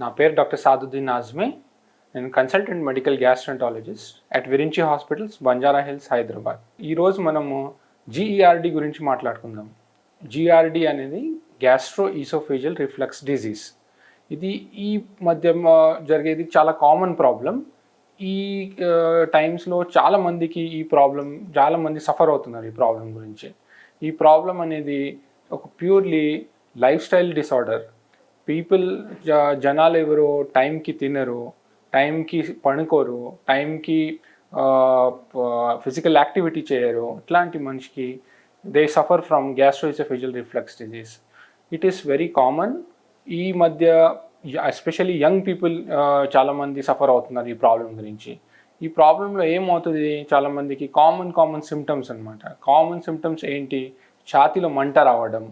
నా పేరు డాక్టర్ సాదుద్దీన్ ఆజ్మే నేను consultant medical gastroenterologist at Virinchi hospitals Banjara Hills Hyderabad. ఈరోజు మనము జీఈఆర్డి గురించి మాట్లాడుకుందాం. జీఆర్డి అనేది గ్యాస్ట్రో ఈసోఫేజియల్ రిఫ్లక్స్ డిజీజ్. ఇది ఈ మధ్య జరిగేది చాలా కామన్ ప్రాబ్లం. ఈ టైమ్స్లో చాలా మందికి ఈ ప్రాబ్లం చాలా మంది సఫర్ అవుతున్నారు ఈ ప్రాబ్లం గురించి. ఈ ప్రాబ్లం అనేది ఒక purely lifestyle disorder. People జనాలు ఎవరు టైంకి తినరు టైంకి పడుకోరు టైంకి ఫిజికల్ యాక్టివిటీ చేయరు. ఇట్లాంటి మనిషికి they suffer from gastroesophageal reflex disease. It is very common. ఈ మధ్య ఎస్పెషల్లీ యంగ్ పీపుల్ చాలామంది సఫర్ అవుతున్నారు ఈ ప్రాబ్లం గురించి. ఈ ప్రాబ్లంలో ఏమవుతుంది? చాలామందికి కామన్ కామన్ సిమ్టమ్స్ అనమాట కామన్ సిమ్టమ్స్ ఏంటి? ఛాతీలో మంట రావడం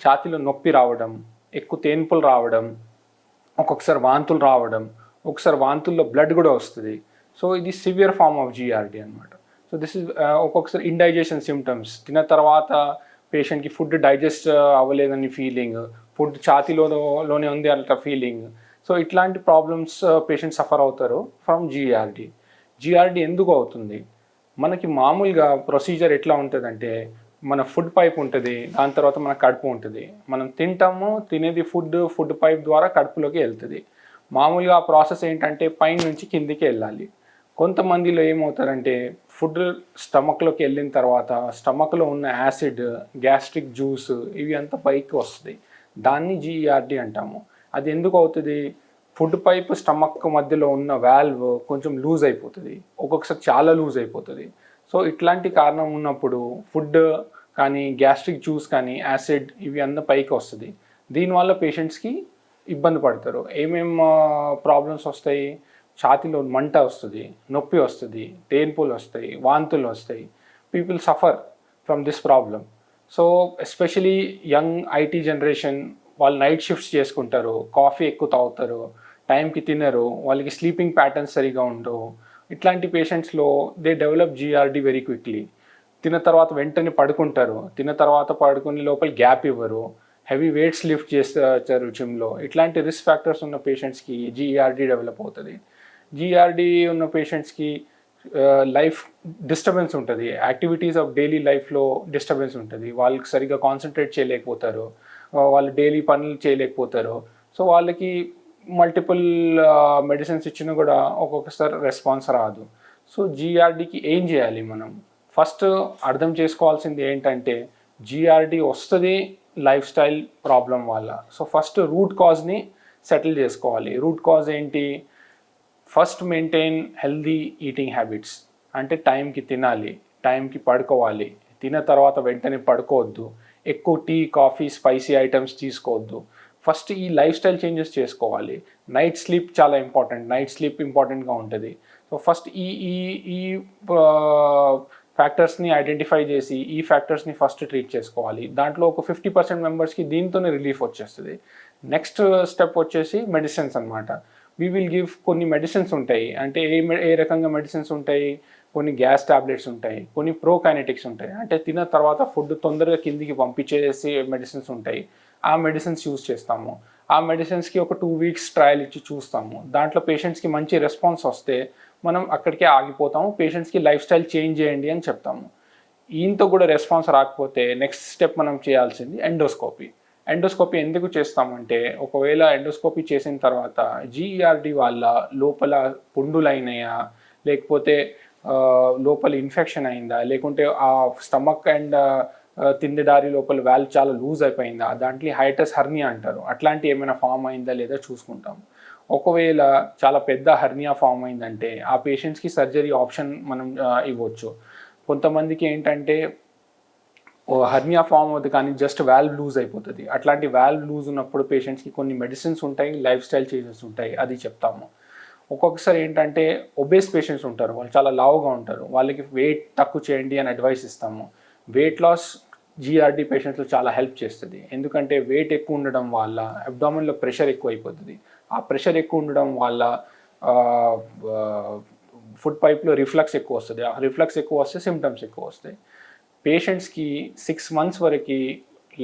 ఛాతీలో నొప్పి రావడం ఎక్కువ తేన్పులు రావడం ఒక్కొక్కసారి వాంతులు రావడం ఒకసారి వాంతుల్లో బ్లడ్ కూడా వస్తుంది. సో ఇది సివియర్ ఫార్మ్ ఆఫ్ జిఆర్డి అనమాట సో దిస్ ఇస్ ఒక్కొక్కసారి ఇండైజెషన్ సిమ్టమ్స్ తిన్న తర్వాత పేషెంట్కి ఫుడ్ డైజెస్ట్ అవ్వలేదని ఫీలింగ్ ఫుడ్ ఛాతీలో లోనే ఉంది అంట ఫీలింగ్ సో ఇట్లాంటి ప్రాబ్లమ్స్ పేషెంట్ సఫర్ అవుతారు ఫ్రమ్ జిఆర్డి జిఆర్డి ఎందుకు అవుతుంది? మనకి మామూలుగా ప్రొసీజర్ ఎట్లా ఉంటుందంటే మన ఫుడ్ పైప్ ఉంటుంది దాని తర్వాత మన కడుపు ఉంటుంది. మనం తింటాము తినేది ఫుడ్ ఫుడ్ పైప్ ద్వారా కడుపులోకి వెళ్తుంది. మామూలుగా ఆ ప్రాసెస్ ఏంటంటే పైన నుంచి కిందికి వెళ్ళాలి. కొంతమందిలో ఏమవుతారంటే ఫుడ్ స్టమక్లోకి వెళ్ళిన తర్వాత స్టమక్లో ఉన్న యాసిడ్ గ్యాస్ట్రిక్ జ్యూస్ ఇవి అంతా పైకి వస్తుంది. దాన్ని జీఈఆర్డి అంటాము. అది ఎందుకు అవుతుంది? ఫుడ్ పైప్ స్టమక్ మధ్యలో ఉన్న వాల్వ్ కొంచెం లూజ్ అయిపోతుంది. ఒక్కొక్కసారి చాలా లూజ్ అయిపోతుంది. సో ఇట్లాంటి కారణం ఉన్నప్పుడు ఫుడ్ కానీ గ్యాస్ట్రిక్ జ్యూస్ కానీ యాసిడ్ ఇవి అంతా పైకి వస్తుంది. దీనివల్ల పేషెంట్స్కి ఇబ్బంది పడతారు. ఏమేం ప్రాబ్లమ్స్ వస్తాయి? ఛాతీలో మంట వస్తుంది నొప్పి వస్తుంది తేన్పులు వస్తాయి వాంతులు వస్తాయి. People suffer from this problem so especially young IT generation వాళ్ళు నైట్ షిఫ్ట్స్ చేసుకుంటారు కాఫీ ఎక్కువ తాగుతారు టైంకి తినరు వాళ్ళకి స్లీపింగ్ ప్యాటర్న్స్ సరిగా ఉండవు. ఇట్లాంటి పేషెంట్స్లో they develop GERD very quickly తిన్న తర్వాత వెంటనే పడుకుంటారు. తిన్న తర్వాత పడుకునే లోపల గ్యాప్ ఇవ్వరు. హెవీ వెయిట్స్ లిఫ్ట్ చేస్తారు జిమ్లో ఇట్లాంటి రిస్క్ ఫ్యాక్టర్స్ ఉన్న పేషెంట్స్కి జీఆర్డీ డెవలప్ అవుతుంది. జీఆర్డీ ఉన్న పేషెంట్స్కి లైఫ్ డిస్టర్బెన్స్ ఉంటుంది. యాక్టివిటీస్ ఆఫ్ డైలీ లైఫ్లో డిస్టర్బెన్స్ ఉంటుంది. వాళ్ళకి సరిగ్గా కాన్సన్ట్రేట్ చేయలేకపోతారు. వాళ్ళు డైలీ పనులు చేయలేకపోతారు. సో వాళ్ళకి మల్టిపుల్ మెడిసిన్స్ ఇచ్చినా కూడా ఒక్కొక్కసారి రెస్పాన్స్ రాదు. సో జీఆర్డీకి ఏం చేయాలి మనం? ఫస్ట్ అర్థం చేసుకోవాల్సింది ఏంటంటే జిఆర్డి వస్తుంది లైఫ్ స్టైల్ ప్రాబ్లం వల్ల. సో ఫస్ట్ రూట్ కాజ్ని సెటిల్ చేసుకోవాలి. రూట్ కాజ్ ఏంటి? First maintain healthy eating habits. అంటే టైంకి తినాలి టైంకి పడుకోవాలి. తిన్న తర్వాత వెంటనే పడుకోవద్దు. ఎక్కువ టీ కాఫీ స్పైసీ ఐటమ్స్ తీసుకోవద్దు. ఫస్ట్ ఈ లైఫ్ స్టైల్ చేంజెస్ చేసుకోవాలి. నైట్ స్లీప్ చాలా ఇంపార్టెంట్. నైట్ స్లీప్ ఇంపార్టెంట్గా ఉంటుంది. సో ఫస్ట్ ఈ ఈ ఈ ఫ్యాక్టర్స్ని ఐడెంటిఫై చేసి ఈ ఫ్యాక్టర్స్ని ఫస్ట్ ట్రీట్ చేసుకోవాలి. దాంట్లో ఒక ఫిఫ్టీ పర్సెంట్ మెంబర్స్కి దీంతోనే రిలీఫ్ వచ్చేస్తుంది. నెక్స్ట్ స్టెప్ వచ్చేసి మెడిసిన్స్ అన్నమాట. వీ విల్ గివ్ కొన్ని మెడిసిన్స్ ఉంటాయి. అంటే ఏ ఏ రకంగా మెడిసిన్స్ ఉంటాయి? కొన్ని గ్యాస్ టాబ్లెట్స్ ఉంటాయి. కొన్ని ప్రోకైనెటిక్స్ ఉంటాయి. అంటే తిన్న తర్వాత ఫుడ్ తొందరగా కిందికి పంపించేసి మెడిసిన్స్ ఉంటాయి. ఆ మెడిసిన్స్ యూజ్ చేస్తాము. ఆ మెడిసిన్స్కి ఒక టూ వీక్స్ ట్రయల్ ఇచ్చి చూస్తాము. దాంట్లో పేషెంట్స్కి మంచి రెస్పాన్స్ వస్తే మనం అక్కడికే ఆగిపోతాము. పేషెంట్స్కి లైఫ్ స్టైల్ చేంజ్ చేయండి అని చెప్తాము. ఈయనతో కూడా రెస్పాన్స్ రాకపోతే నెక్స్ట్ స్టెప్ మనం చేయాల్సింది ఎండోస్కోపీ ఎండోస్కోపీ ఎందుకు చేస్తామంటే ఒకవేళ ఎండోస్కోపీ చేసిన తర్వాత జీఈఆర్డి వాళ్ళ లోపల పుండులైనాయా లేకపోతే లోపల ఇన్ఫెక్షన్ అయిందా? లేకుంటే ఆ స్టమక్ అండ్ తిండిదారి లోపల వాల్వ్ చాలా లూజ్ అయిపోయిందా. దాంట్లో హైటస్ హర్నియా అంటారు. అట్లాంటి ఏమైనా ఫామ్ అయిందా లేదా చూసుకుంటాం. ఒకవేళ చాలా పెద్ద హర్నియా ఫామ్ అయిందంటే ఆ పేషెంట్స్కి సర్జరీ ఆప్షన్ మనం ఇవ్వచ్చు. కొంతమందికి ఏంటంటే హర్నియా ఫామ్ అవుతుంది కానీ జస్ట్ వాల్వ్ లూజ్ అయిపోతుంది. అట్లాంటి వాల్వ్ లూజ్ ఉన్నప్పుడు పేషెంట్స్కి కొన్ని మెడిసిన్స్ ఉంటాయి లైఫ్ స్టైల్ చేంజెస్ ఉంటాయి అది చెప్తాము. ఒక్కొక్కసారి ఏంటంటే ఒబేస్ పేషెంట్స్ ఉంటారు. వాళ్ళు చాలా లావుగా ఉంటారు. వాళ్ళకి వెయిట్ తక్కువ చేయండి అని అడ్వైస్ ఇస్తాము. వెయిట్ లాస్ జీఆర్డీ పేషెంట్స్లో చాలా హెల్ప్ చేస్తుంది. ఎందుకంటే వెయిట్ ఎక్కువ ఉండడం వల్ల అబ్డామిన్లో ప్రెషర్ ఎక్కువ అయిపోతుంది ఆ ప్రెషర్ ఎక్కువ ఉండడం వల్ల ఫుడ్ పైప్లో రిఫ్లక్స్ ఎక్కువ వస్తుంది. ఆ రిఫ్లక్స్ ఎక్కువ వస్తే సిమ్టమ్స్ ఎక్కువ వస్తాయి. పేషెంట్స్కి సిక్స్ మంత్స్ వరకు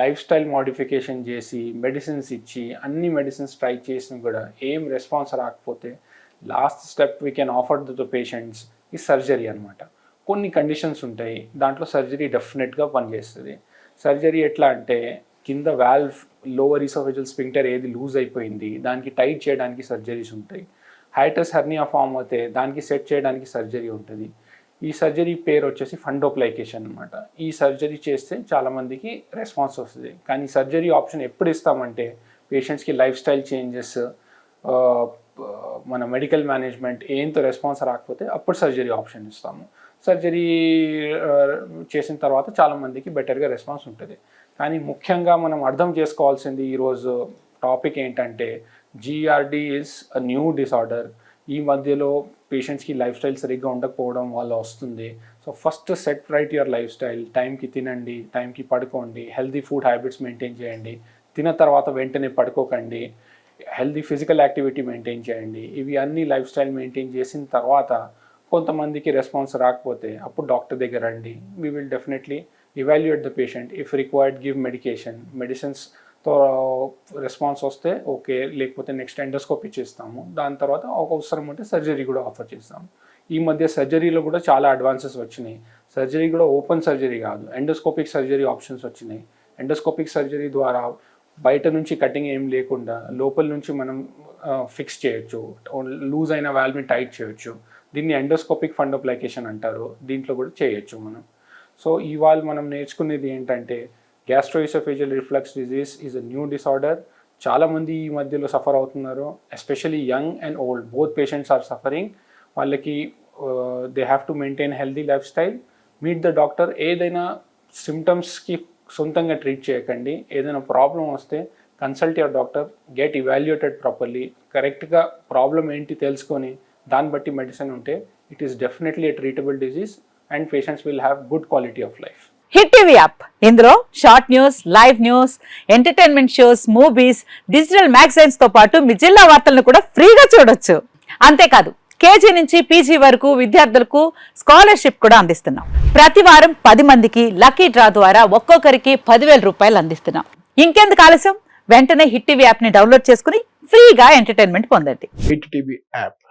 లైఫ్ స్టైల్ మోడిఫికేషన్ చేసి మెడిసిన్స్ ఇచ్చి అన్ని మెడిసిన్స్ ట్రై చేసినా కూడా ఏం రెస్పాన్స్ రాకపోతే last step we can offer to the patients ఈ సర్జరీ అనమాట కొన్ని కండిషన్స్ ఉంటాయి. దాంట్లో సర్జరీ డెఫినెట్గా పనిచేస్తుంది. సర్జరీ ఎట్లా అంటే కింద వాల్వ్ లోవర్ ఈసోఫెజల్ స్పింక్టర్ ఏది లూజ్ అయిపోయింది దానికి టైట్ చేయడానికి సర్జరీస్ ఉంటాయి. హైటస్ హెర్నియా ఫామ్ అయితే దానికి సెట్ చేయడానికి సర్జరీ ఉంటుంది. ఈ సర్జరీ పేరు వచ్చేసి ఫండోప్లైకేషన్ అనమాట ఈ సర్జరీ చేస్తే చాలామందికి రెస్పాన్స్ వస్తుంది. కానీ సర్జరీ ఆప్షన్ ఎప్పుడు ఇస్తామంటే పేషెంట్స్కి లైఫ్ స్టైల్ చేంజెస్ మన మెడికల్ మేనేజ్మెంట్ ఏంతో రెస్పాన్స్ రాకపోతే అప్పుడు సర్జరీ ఆప్షన్ ఇస్తాము. సర్జరీ చేసిన తర్వాత చాలామందికి బెటర్గా రెస్పాన్స్ ఉంటుంది. కానీ ముఖ్యంగా మనం అర్థం చేసుకోవాల్సింది ఈరోజు టాపిక్ ఏంటంటే GERD is a new disorder ఈ మధ్యలో పేషెంట్స్కి లైఫ్ స్టైల్ సరిగ్గా ఉండకపోవడం వల్ల వస్తుంది. So first set right your lifestyle టైంకి తినండి టైంకి పడుకోండి. హెల్దీ ఫుడ్ హ్యాబిట్స్ మెయింటైన్ చేయండి. తిన్న తర్వాత వెంటనే పడుకోకండి. హెల్దీ ఫిజికల్ యాక్టివిటీ మెయింటైన్ చేయండి. ఇవి అన్ని లైఫ్ స్టైల్ మెయింటైన్ చేసిన తర్వాత కొంతమందికి రెస్పాన్స్ రాకపోతే అప్పుడు డాక్టర్ దగ్గర రండి. We will definitely evaluate the patient if required give medication మెడిసిన్స్తో response వస్తే ఓకే. లేకపోతే నెక్స్ట్ ఎండోస్కోపీ చేస్తాము. దాని తర్వాత ఒక అవసరం ఉంటే సర్జరీ కూడా ఆఫర్ చేస్తాము. ఈ మధ్య సర్జరీలో కూడా చాలా అడ్వాన్సెస్ వచ్చినాయి. సర్జరీ కూడా ఓపెన్ సర్జరీ కాదు. ఎండోస్కోపిక్ సర్జరీ ఆప్షన్స్ వచ్చినాయి. ఎండోస్కోపిక్ సర్జరీ ద్వారా బయట నుంచి కటింగ్ ఏం లేకుండా లోపల నుంచి మనం ఫిక్స్ చేయొచ్చు. లూజ్ అయిన వాల్వ్ని టైట్ చేయొచ్చు. దీన్ని ఎండోస్కోపిక్ ఫండోప్లైకేషన్ అంటారు. దీంట్లో కూడా చేయొచ్చు మనం. సో ఇవాళ మనం నేర్చుకునేది ఏంటంటే gastroesophageal reflux disease is a new disorder చాలామంది ఈ మధ్యలో సఫర్ అవుతున్నారు. Especially young and old both patients are suffering వాళ్ళకి they have to maintain healthy lifestyle meet the doctor ఏదైనా సిమ్టమ్స్కి సొంతంగా ట్రీట్ చేయకండి. ఏదైనా ప్రాబ్లం వస్తే consult your doctor get evaluated properly కరెక్ట్గా ప్రాబ్లం ఏంటి తెలుసుకొని దాన్ని బట్టి మెడిసిన్ ఉంటే it is definitely treatable disease and patients will have good quality of life Hit TV app ఇందులో short news live news entertainment shows movies digital మ్యాగజైన్స్తో పాటు మీ జిల్లా వార్తలను కూడా ఫ్రీగా చూడొచ్చు. అంతేకాదు కేజీ నుంచి పీజీ వరకు విద్యార్థులకు స్కాలర్షిప్ కూడా అందిస్తున్నాం. ప్రతి వారం పది మందికి లక్కీ డ్రా ద్వారా ఒక్కొక్కరికి పదివేల రూపాయలు అందిస్తున్నాం. ఇంకెందుకు ఆలస్యం? వెంటనే హిట్ టీవీ యాప్ని డౌన్లోడ్ చేసుకుని ఫ్రీగా ఎంటర్టైన్మెంట్ పొందండి. Hit TV app